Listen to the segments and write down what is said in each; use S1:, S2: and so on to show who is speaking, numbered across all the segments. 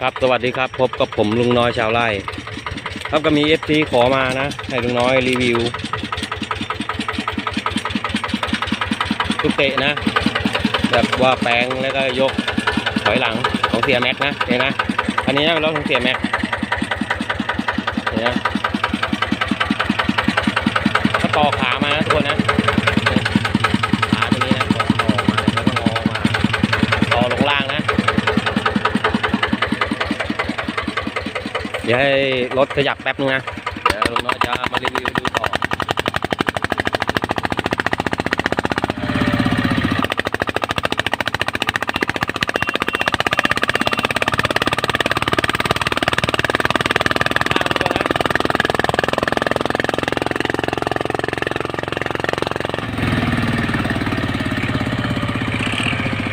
S1: ครับสวัสดีครับ พบกับผมลุงน้อยชาวไร่ ครับก็มีเอฟซีขอมานะให้ลุงน้อยรีวิวทุกเตะนะ แบบว่าแปลงแล้วก็ยกถอยหลังของเสียแม็กนะเห็นนะ อันนี้นะเป็นรถของเสียแม็กเห็นนะก็ต่อขามานะทุกคนนะขาตัวนี้นะต่อต่อมาแล้วก็งอมาต่อลงล่างนะ เดี๋ยวให้รถขยับแป๊บนึงนะ เดี๋ยวลุงน้อยจะมารีวิวดูต่อ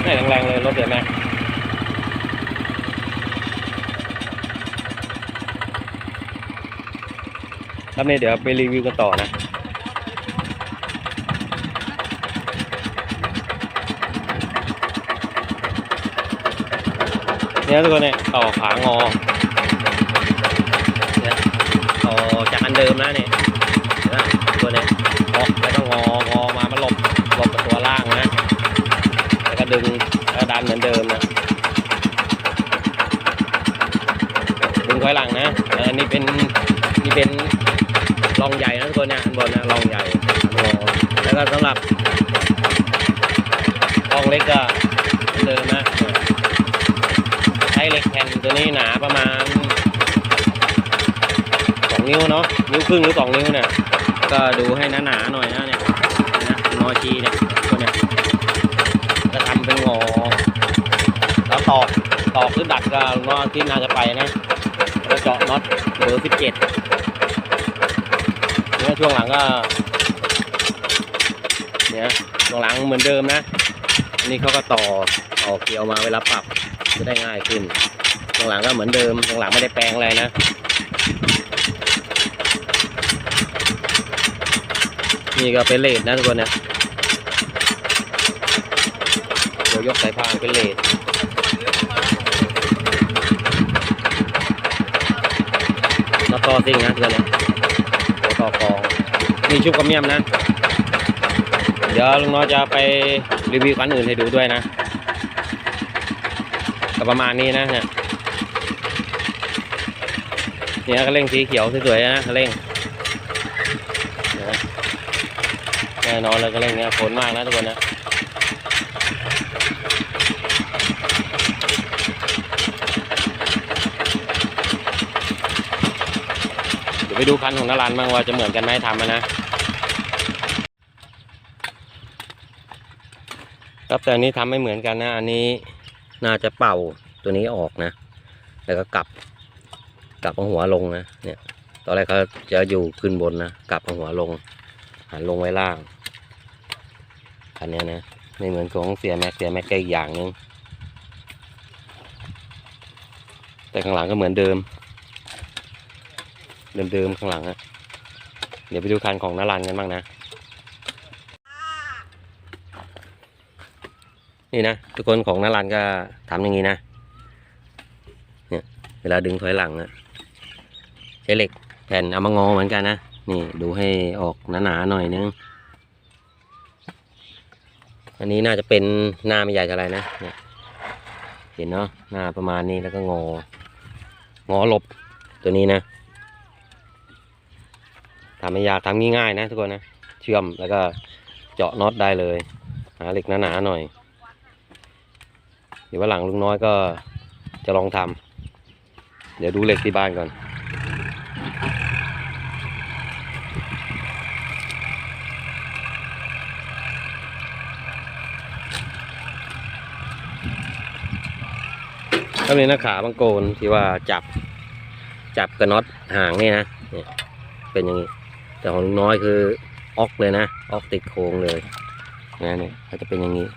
S1: ให้แรงๆเลยรถเดี๋ยวแม่ครับนี่เดี๋ยวไปรีวิวกันต่อนะเนี่ยทุกคนเนี่ยต่อขางอเนี่ยต่อจากอันเดิมนะเนี่ยนะตัวเนี่ยออกแล้วก็งองอมามันหลบหลบกับตัวล่างนะแล้วก็ดึงแล้วดันเหมือนเดิมนะดึงถอยหลังนะออนี่เป็นนี่เป็น รองใหญ่นะทุกคนเนี่ยอันบนนะรองใหญ่แล้วก็สำหรับรองเล็กก็เหมือนเดิมนะใช้เหล็กแผ่นตัวนี้หนาประมาณสองนิ้วเนาะนิ้วครึ่งหรือสองนิ้วเนี่ยก็ดูให้หนาๆหน่อยนะเนี่ยนะนอชีเนี่ยตัวเนี่ยจะทำเป็นงอแล้วตอกตอกหรือดัดก็ลุงน้อที่น่าจะไปนะแล้วเจาะน็อตเบอร์สิบเจ็ด ช่วงหลังก็เนี่ยช่วงหลังเหมือนเดิมนะอันนี้เขาก็ต่อต่อเกลียวมาเวลาปรับจะได้ง่ายขึ้นช่วงหลังก็เหมือนเดิมช่วงหลังไม่ได้แปลงอะไรนะนี่ก็เป็นเลดนะทุกคนเนี่ยเดี๋ยวยกสายพานเป็นเลดแล้วต่อซิ่งนะเพื่อนเนี่ย ต่อคอนี่ชุบกระเมียมนะ เดี๋ยวลุงน้อยจะไปรีวิวคันอื่นให้ดูด้วยนะก็ประมาณนี้นะเนี่ยเนี่ยก็เร่งสีเขียวสวยๆนะก็เร่งเนี่ยนะแน่นอนเลยก็เร่งเนี่ยผลมากนะทุกคนนะ เดี๋ยวไปดูคันของนารันบ้างว่าจะเหมือนกันไหมทำอะนะ ครับแต่อันนี้ทำไม่เหมือนกันนะ อันนี้น่าจะเป่าตัวนี้ออกนะ แล้วก็กลับ กลับเอาหัวลงนะ เนี่ย ตอนแรกเขาจะอยู่ขึ้นบนนะ กลับเอาหัวลง หันลงไว้ล่าง อันนี้นะ ไม่เหมือนของเสียแม็กเสียแม็กก็อีกอย่างหนึงแต่ข้างหลังก็เหมือนเดิม เดิมๆข้างหลังอะเดี๋ยวไปดูคันของนารันกันบ้างนะ นี่นะทุกคนของนารันก็ทำอย่างนี้นะเนี่ยเวลาดึงถอยหลังอะใช้เหล็กแผ่นเอามางอเหมือนกันนะนี่ดูให้ออกหนาๆหน่อยนึงอันนี้น่าจะเป็นหน้าไม่ใหญ่เท่าไหร่นะเนเห็นเนาะหน้าประมาณนี้แล้วก็งองอหลบตัวนี้นะ ทำไม่ยากทำง่ายๆนะทุกคนนะ เชื่อมแล้วก็เจาะน็อตได้เลย หาเหล็กหนาๆหน่อย เดี๋ยววันหลังลุงน้อยก็จะลองทำเดี๋ยวดูเหล็กที่บ้านก่อน ก็มีหน้าขาบางโกนที่ว่าจับจับกับน็อตห่างนี่นะเนี่ยเป็นอย่างนี้ แต่ของลุงน้อยคือออกเลยนะออกติดโครงเลยนะเนี่ยก็จะเป็นอย่างนี้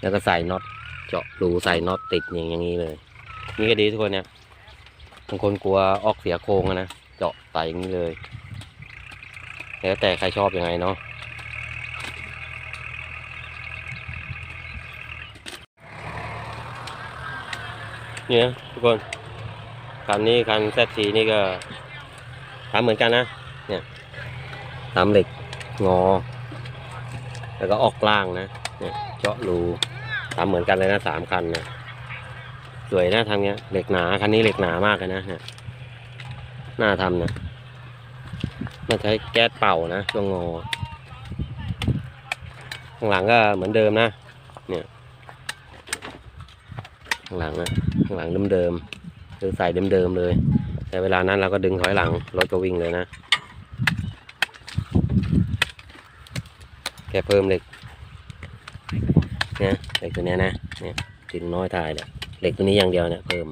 S1: แล้วก็ใส่น็อตเจาะรูใส่น็อตติดอย่างอย่างนี้เลย นี่ก็ดีทุกคนเนี่ยบางคนกลัวออกเสียโครงนะเจาะใส่อย่างนี้เลย แล้วแต่ใครชอบยังไงเนาะเนี่ยทุกคนคันนี้คันแซทีนี่ก็ทำเหมือนกันนะ เนี่ยทำเหล็กงอ แล้วก็ออกล่างนะเนี่ยเจาะรูทำเหมือนกันเลยนะสามคันเนี่ยสวยนะทำเนี้ยเหล็กหนาคันนี้เหล็กหนามากเลยนะเนี่ยน่าทำนี่ยน่าใช้แก๊สเป่านะช่วงงอข้างหลังก็เหมือนเดิมนะเนี่ยข้างหลังอะข้างหลังเดิมๆคือใส่เดิมๆเลย แต่เวลานั้นเราก็ดึงถอยหลังรถก็วิ่งเลยนะ แค่เพิ่มเหล็กเนี่ยเหล็กตัวเนี้ยนะเนี่ยถึงน้อยถ่ายเนี่ยเหล็กตัวนี้อย่างเดียวเนี่ยเพิ่ม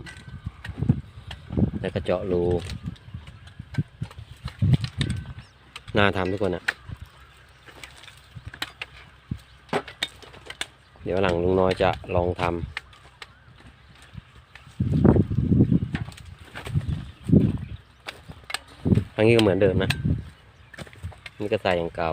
S1: แล้วก็เจาะรูน่าทำทุกคนอะเดี๋ยวหลังลุงน้อยจะลองทำทั้งนี้ก็เหมือนเดิมนะ นี่ก็ใส่อย่างเก่า